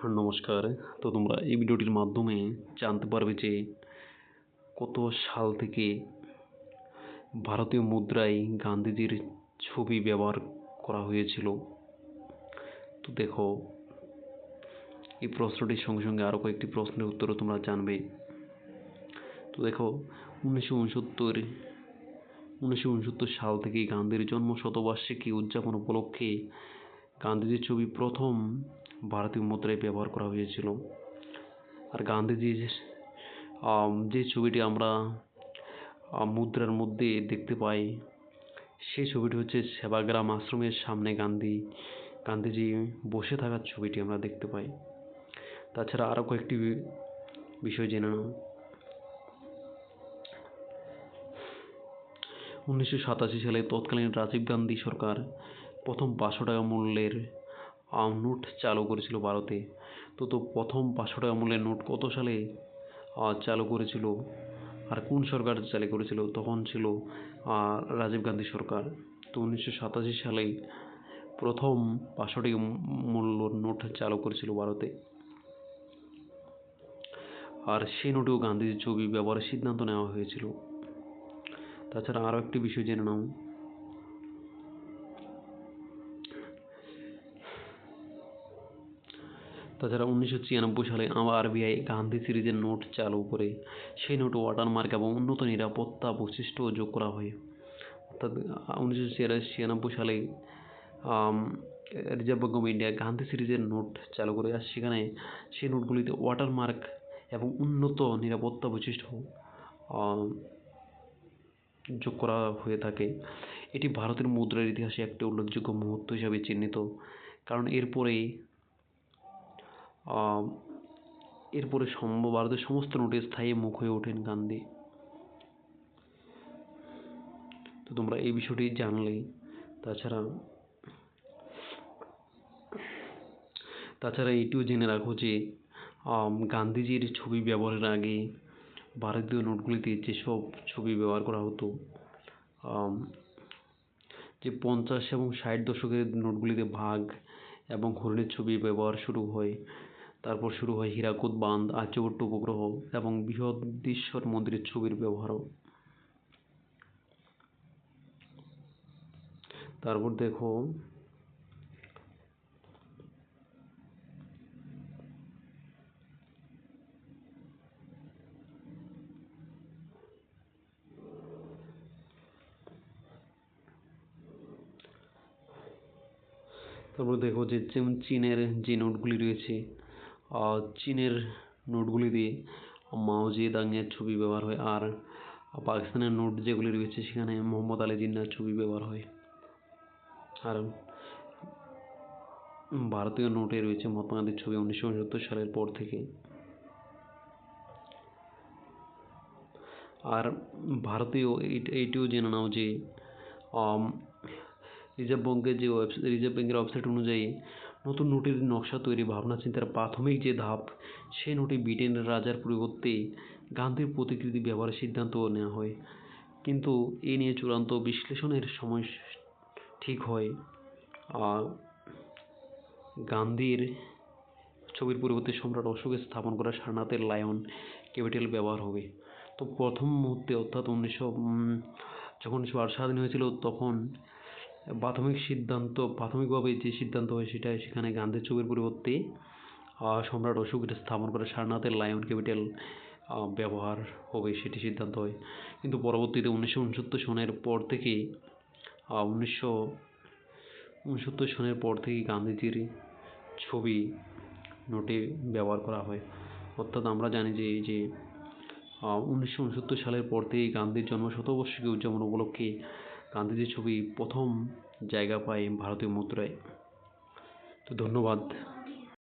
হ্যাঁ নমস্কার। তো তোমরা এই ভিডিওটির মাধ্যমে জানতে পারবে যে কত সাল থেকে ভারতীয় মুদ্রায় গান্ধীজির ছবি ব্যবহার করা হয়েছিল। তো দেখো, এই প্রশ্নটির সঙ্গে সঙ্গে আরও কয়েকটি প্রশ্নের উত্তরও তোমরা জানবে। তো দেখো, উনিশশো উনসত্তর উনিশশো উনসত্তর সাল থেকে গান্ধীর জন্ম শতবার্ষিকী উদযাপন উপলক্ষে গান্ধীজির ছবি প্রথম ভারতীয় মুদ্রায় ব্যবহার করা হয়েছিল। আর গান্ধীজির যে ছবিটি আমরা মুদ্রার মধ্যে দেখতে পাই, সেই ছবিটি হচ্ছে সেবাগ্রাম আশ্রমের সামনে গান্ধী, গান্ধীজি বসে থাকার ছবিটি আমরা দেখতে পাই। তাছাড়া আরও কয়েকটি বিষয় জেনে নাও। উনিশশো সাতাশি সালে তৎকালীন রাজীব গান্ধী সরকার প্রথম পাঁচশো টাকা মূল্যের নোট চালু করেছিল ভারতে। তো তো প্রথম পাঁচশো টাকা মূল্যের নোট কত সালে চালু করেছিল? আর কোন সরকার চালু করেছিল? তখন ছিল রাজীব গান্ধী সরকার। তো উনিশশো সাতাশি সালে প্রথম পাঁচশো টাকা মূল্য নোট চালু করেছিল ভারতে। আর সেই নোটেও গান্ধীজির ছবি ব্যবহারের সিদ্ধান্ত নেওয়া হয়েছিল। তাছাড়া আরও একটি বিষয় জেনে নাও। তাছাড়া উনিশশো ছিয়ানব্বই সালে আরবিআই গান্ধী সিরিজের নোট চালু করে সেই নোটে ওয়াটারমার্ক এবং উন্নত নিরাপত্তা বৈশিষ্ট্য যোগ করা হয়। অর্থাৎ উনিশশো ছিয়ানব্বই সালে Reserve Bank of India Gandhi সিরিজের নোট চালু করে আর সেখানে সেই নোটগুলিতে ওয়াটারমার্ক এবং উন্নত নিরাপত্তা বৈশিষ্ট্য যোগ করা হয়ে থাকে। এটি ভারতের মুদ্রার ইতিহাসে একটি উল্লেখযোগ্য মুহূর্ত হিসাবে চিহ্নিত। কারণ এরপরেই এরপরে সম্ভব ভারতের সমস্ত নোটে স্থায়ী মুখ হয়ে ওঠেন গান্ধী। তো তোমরা এই বিষয়টি জানলে তাছাড়া তাছাড়া এটিও জেনে রাখো যে গান্ধীজির ছবি ব্যবহারের আগে ভারতীয় নোটগুলিতে যেসব ছবি ব্যবহার করা হতো যে পঞ্চাশ এবং ষাট দশকের নোটগুলিতে ভাগ এবং হরিণের ছবি ব্যবহার শুরু হয় তারপর শুরু হয় হীরাকুদ বাঁধ আর্যভট্ট উপগ্রহ এবং বৃহৎ বৃহদীশ্বর মন্দিরের ছবির ব্যবহারও। তারপর দেখো তারপর দেখো যে যেমন চীনের যে নোটগুলি রয়েছে চীনের নোটগুলিতে মাও জেদাংয়ের ছবি ব্যবহার হয় আর পাকিস্তানের নোট যেগুলি রয়েছে সেখানে মোহাম্মদ আলী জিন্নার ছবি ব্যবহার হয়। আর ভারতীয় নোটে রয়েছে মহাত্মা গান্ধীর ছবি উনিশশো উনসত্তর সালের পর থেকে। আর ভারতীয় এইটিও জেনে নাও যে রিজার্ভ ব্যাঙ্কের যে রিজার্ভ ব্যাঙ্কের ওয়েবসাইট অনুযায়ী নতুন নোটের নকশা তৈরি ভাবনা চিন্তার প্রাথমিক যে ধাপ, সেই নোটে ব্রিটেনের রাজার পরিবর্তে গান্ধীর প্রতিকৃতি ব্যবহারের সিদ্ধান্ত নেওয়া হয়। কিন্তু এ নিয়ে চূড়ান্ত বিশ্লেষণের সময় ঠিক হয়। আর গান্ধীর ছবির পরিবর্তে সম্রাট অশোকের স্থাপন করা সারনাথের লায়ন ক্যাপিটাল ব্যবহার হবে। তো প্রথম মুহূর্তে অর্থাৎ উনিশশো যখন স্বাধীন হয়েছিল, তখন প্রাথমিক সিদ্ধান্ত, প্রাথমিকভাবে যে সিদ্ধান্ত হয় সেটা সেখানে গান্ধীর ছবির পরিবর্তে সম্রাট অশোকের স্থাপন করে সারনাথের লায়ন ক্যাপিটাল ব্যবহার হবে সেটি সিদ্ধান্ত হয়। কিন্তু পরবর্তীতে উনিশশো উনসত্তর সনের পর থেকে উনিশশো উনসত্তর সনের পর থেকে গান্ধীজির ছবি নোটে ব্যবহার করা হয়। অর্থাৎ আমরা জানি যে এই যে উনিশশো উনসত্তর সালের পর থেকেই গান্ধীর জন্ম শতবর্ষকে উদযাপন উপলক্ষে গান্ধীজির ছবি প্রথম জায়গা পায় ভারতীয় মুদ্রায়। তো ধন্যবাদ।